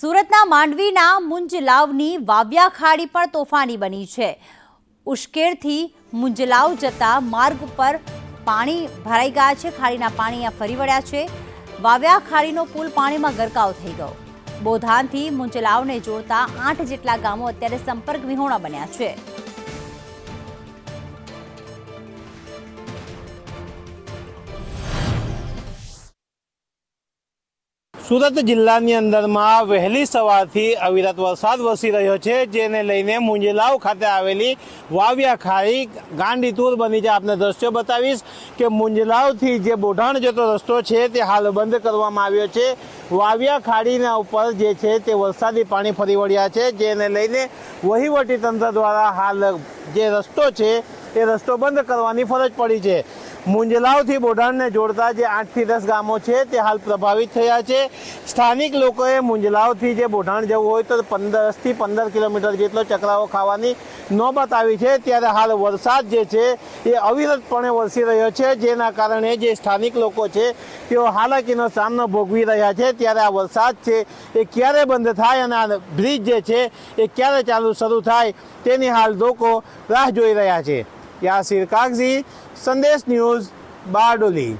સુરતના માંડવીના મુંજલાવની વાવ્યા ખાડી પણ તોફાની બની છે. ઉશ્કેરથી મુંજલાવ જતા માર્ગ ઉપર પાણી ભરાઈ ગયા છે. ખાડીના પાણી ફરી વળ્યા છે. વાવ્યા ખાડીનો પુલ પાણીમાં ગરકાવ થઈ ગયો. બોધાનથી મુંજલાવને જોડતા આઠ જેટલા ગામો અત્યારે સંપર્ક વિહોણા બન્યા છે. સુરત જિલ્લાની અંદરમાં વહેલી સવારથી અવિરત વરસાદ વરસી રહ્યો છે, જેને લઈને મુંજલાવ ખાતે આવેલી વાવ્યા ખાડી ગાંડીતુર બની છે. આપને દ્રશ્યો બતાવીશ કે મુંજલાવથી જે બોઢાણ જતો રસ્તો છે, તે હાલ બંધ કરવામાં આવ્યો છે. વાવ્યા ખાડીના ઉપર જે છે, તે વરસાદી પાણી ફરી વળ્યા છે, જેને લઈને વહીવટી તંત્ર દ્વારા હાલ જે રસ્તો છે એ રસ્તો બંધ કરવાની ફરજ પડી છે. મુંજલાવથી બોઢાણને જોડતા જે આઠથી દસ ગામો છે, તે હાલ પ્રભાવિત થયા છે. સ્થાનિક લોકોએ મુંજલાવથી જે બોઢાણ જવું હોય તો પંદરથી પંદર કિલોમીટર જેટલો ચકરાવો ખાવાની નોબત આવી છે. ત્યારે હાલ વરસાદ જે છે, એ અવિરતપણે વરસી રહ્યો છે. જેના કારણે જે સ્થાનિક લોકો છે, તેઓ હાલાકીનો સામનો ભોગવી રહ્યા છે. ત્યારે આ વરસાદ છે, એ ક્યારે બંધ થાય અને આ બ્રિજ જે છે, એ ક્યારે ચાલુ શરૂ થાય, તેની હાલ લોકો રાહ જોઈ રહ્યા છે. યાસીર કાગઝી સંદેશ ન્યૂઝ બારડોલી.